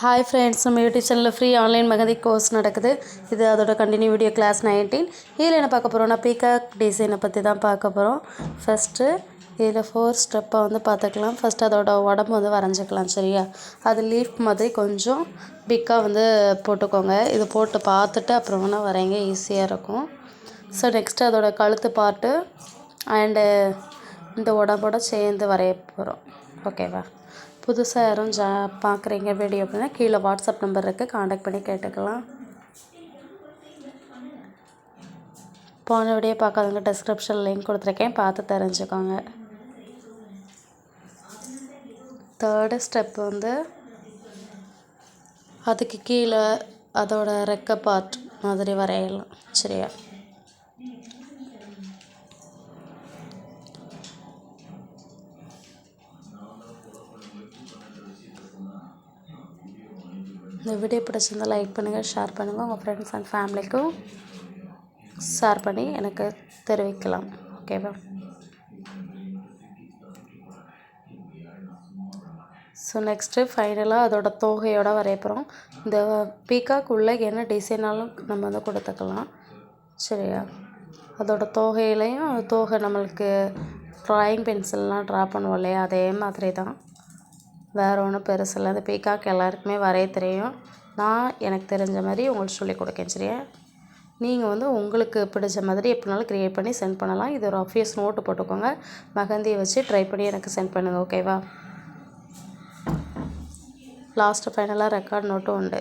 Hi friends நம்ம YouTube சேனலில் free online mehndi course நடக்குது. இது அதோட கண்டினியூ வீடியோ கிளாஸ் நைன்டீன் இதில் என்ன பார்க்க போகிறோம்னா பீகாக் டிசைனை பற்றி தான் பார்க்க போகிறோம் ஃபஸ்ட்டு இதில் ஃபோர் ஸ்டெப்பை வந்து பார்த்துக்கலாம். ஃபஸ்ட் அதோட உடம்பு வந்து வரைஞ்சிக்கலாம் சரியா? அது லீஃப் மாதிரி கொஞ்சம் பிக்காக வந்து போட்டுக்கோங்க. இது போட்டு பார்த்துட்டு அப்புறம் வேணால் வரைங்க ஈஸியாக இருக்கும். ஸோ நெக்ஸ்ட்டு அதோட கழுத்து பார்ட்டு அண்டு இந்த உடம்போட சேர்ந்து வரைய போகிறோம் ஓகேவா புதுசாக யாரும் ஜா பார்க்குறீங்க வீடியோ அப்படின்னா கீழே வாட்ஸ்அப் நம்பர் இருக்குது காண்டாக்ட் பண்ணி கேட்டுக்கலாம். போன வீடியோ பார்க்காதவங்க டிஸ்கிரிப்ஷன் லிங்க் கொடுத்துருக்கேன். பார்த்து தெரிஞ்சுக்கோங்க. தேர்டு ஸ்டெப் வந்து அதுக்கு கீழே அதோட ரெக்க பார்ட் மாதிரி வரையலாம். சரியா? இந்த வீடியோ பிடிச்சிருந்தால் லைக் பண்ணுங்கள் ஷேர் பண்ணுங்கள் உங்கள் ஃப்ரெண்ட்ஸ் அண்ட் ஃபேமிலிக்கும் ஷேர் பண்ணி எனக்கு தெரிவிக்கலாம். ஓகேவா ஸோ நெக்ஸ்ட்டு ஃபைனலாக அதோட தோகையோட வரைய இந்த பீக்காக் உள்ள என்ன டிசைனாலும் நம்ம வந்து கொடுத்துக்கலாம். சரியா? அதோட தோகையிலையும் தோகை நம்மளுக்கு ட்ராயிங் பென்சில்லாம் ட்ரா பண்ணுவோம் இல்லையா? அதே மாதிரி தான் வேறு ஒன்றும் பெருசில்லை அந்த பீகாக் எல்லாருக்குமே வரைய தெரியும். நான் எனக்கு தெரிஞ்ச மாதிரி உங்களுக்கு சொல்லிக் கொடுக்கேன் சரியா? நீங்கள் வந்து உங்களுக்கு பிடிச்ச மாதிரி எப்படினாலும் க்ரியேட் பண்ணி சென்ட் பண்ணலாம். இது ஒரு ஆஃபியஸ் நோட்டு போட்டுக்கோங்க. மெஹந்தியை வச்சு ட்ரை பண்ணி எனக்கு சென்ட் பண்ணுங்கள் ஓகேவா லாஸ்ட்டு ஃபைனலாக ரெக்கார்ட் நோட்டும் உண்டு.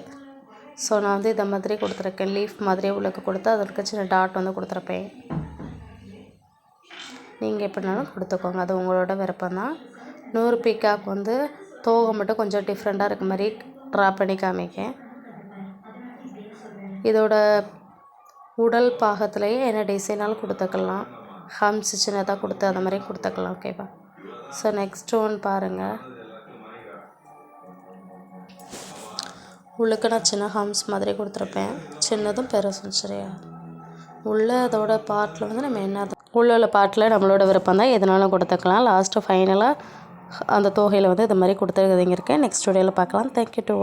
ஸோ நான் வந்து இதை மாதிரி கொடுத்துருக்கேன். லீஃப் மாதிரியே உள்ளுக்கு கொடுத்து அதற்கு சின்ன டாட் வந்து கொடுத்துருப்பேன். நீங்கள் எப்படினாலும் கொடுத்துக்கோங்க. அது உங்களோட விருப்பம் தான் நூறு பீக்காக் வந்து தோகை மட்டும் கொஞ்சம் டிஃப்ரெண்ட்டாக இருக்க மாதிரி ட்ரா பண்ணி காமிக்கேன். இதோட உடல் பாகத்துலேயே என்ன டிசைனாலும் கொடுத்துக்கலாம். ஹம்ஸ் சின்னதாக கொடுத்து அந்த மாதிரி கொடுத்துக்கலாம் ஓகேவா ஸோ நெக்ஸ்ட் ஒன் பாருங்கள் உள்ளுக்கு நான் சின்ன ஹம்ஸ் மாதிரி கொடுத்துருப்பேன். சின்னதும் பெருசும் சரியா? உள்ள அதோட பார்ட்டில் வந்து நம்ம என்ன உள்ள உள்ள பார்ட்டில் நம்மளோட விருப்பம் தான் எதுனாலும் கொடுத்துக்கலாம். லாஸ்ட்டு ஃபைனலாக அந்த தொகையில் வந்து இது மாதிரி கொடுத்துருக்குதுங்க இருக்கேன் நெக்ஸ்ட் வீடியோவில் பார்க்கலாம். Thank you to